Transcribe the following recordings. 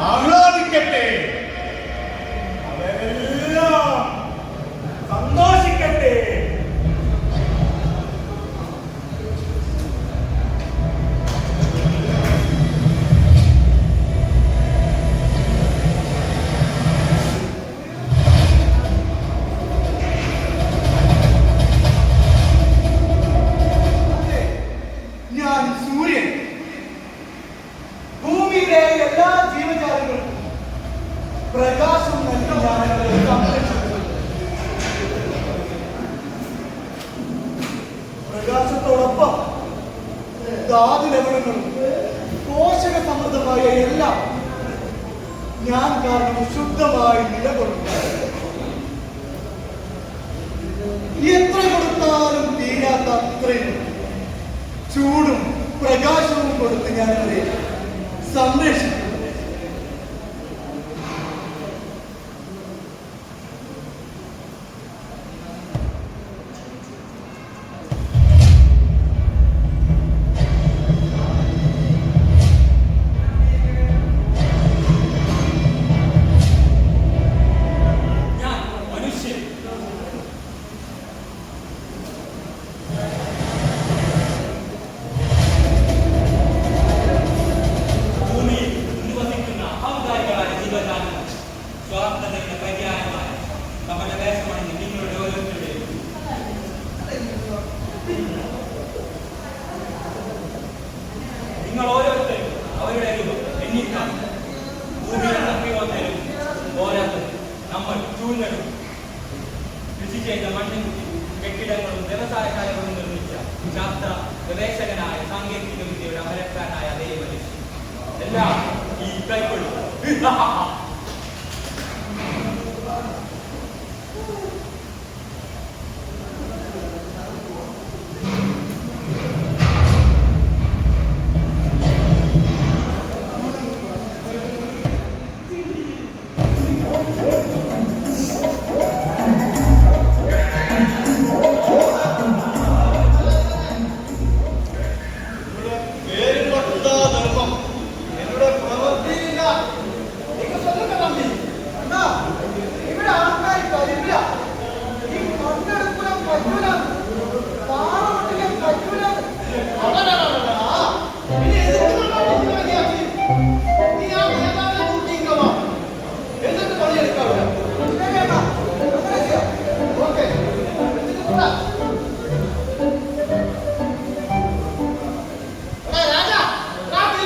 Amém. പ്രകാശം നൽകി ഞാൻ പ്രകാശത്തോടൊപ്പം ധാതു ലവണങ്ങളും പോഷക സമൃദ്ധമായ എല്ലാം ഞാൻ കാരണം ശുദ്ധമായി നിലകൊള്ളുന്നു. എത്ര കൊടുത്താലും തീരാത്ത അത്രയും ചൂടും പ്രകാശവും കൊടുത്ത് ഞാനത് സംരക്ഷിക്കും 这样一边哈哈哈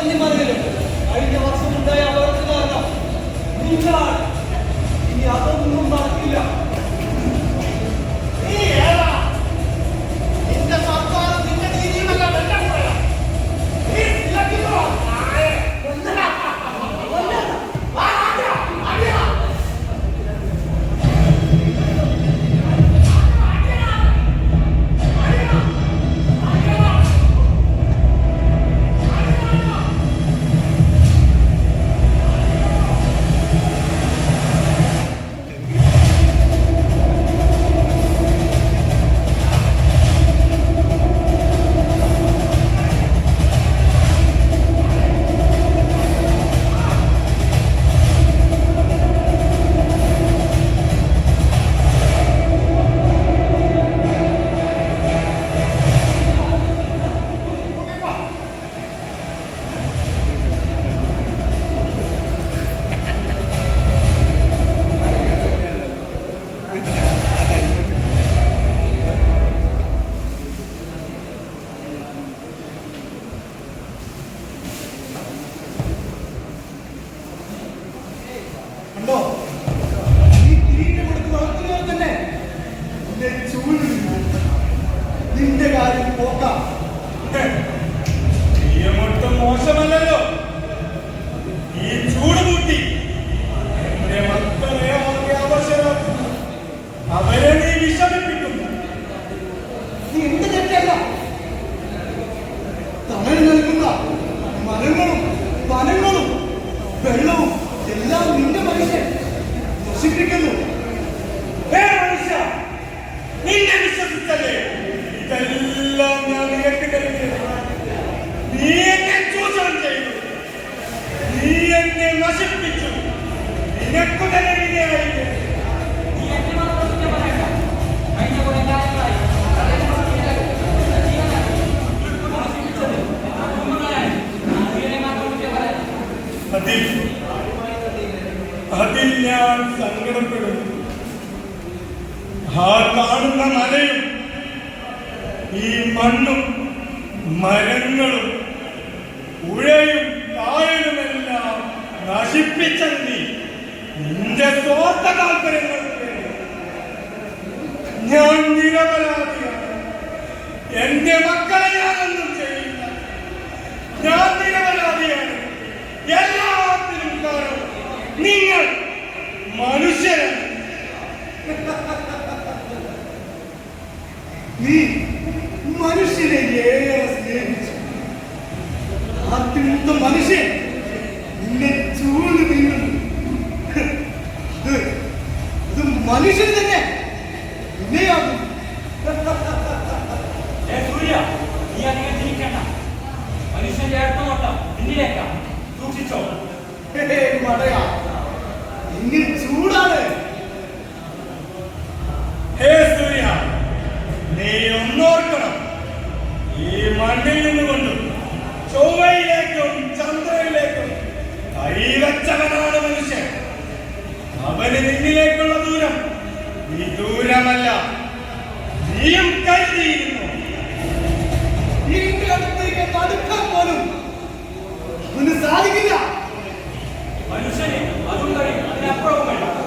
നീലപ്പാറയിലും കൊല്ലിമറയിലും കഴിഞ്ഞ വർഷം ഉണ്ടായ അപകടത്തിന് കാരണം അതിൽ ഞാൻ സങ്കടപ്പെടുന്നു ആ കാണുന്ന മലയും ഈ മണ്ണും മരങ്ങളും പുഴയും കായലുമെല്ലാം നശിപ്പിച്ച നീ നിന്റെ സ്വാർത്ഥ താല്പര്യങ്ങൾക്ക്. ഞാൻ നിരപരാധിയാണ്. എന്റെ മക്കളെ ഞാനൊന്നും ചെയ്യില്ല. ഞാൻ നിരപരാധിയാണ്. എല്ലാത്തിനും കാരണം നിങ്ങൾ മനുഷ്യരാണ് നീ മനുഷ്യനെ ഏറെ സ്നേഹിച്ചു. ആദ്യമത്തെ മനുഷ്യൻ. നിന്നെ ചൂട് ഇത് മനുഷ്യൻ തന്നെ ഇന്നയാകും സൂര്യ നീ അധികം ചിരിക്കണ്ട മനുഷ്യന്റെ അടുത്ത നോട്ടം നിന്നിലേക്കാ. സൂക്ഷിച്ചോ. ഹേ, മടയാ ഇങ്ങനെ ചൂടാണ്. ഹേ സൂര്യ നീ ഒന്നോർക്കണം ഈ മണ്ണിൽ നിന്നുകൊണ്ടും ചൊവ്വയിലേക്കും ചന്ദ്രനിലേക്കും കൈവച്ചവനാണ് മനുഷ്യൻ. അവന് നിന്നിലേക്കുള്ള ദൂരം നീ ദൂരമല്ല. നീയും കരുതിയിരുന്നു. അടുത്തേക്ക് പോലും സാധിക്കില്ല. മനുഷ്യനെ അതും കഴിയും. അതിനപ്പുറവും കഴിയും.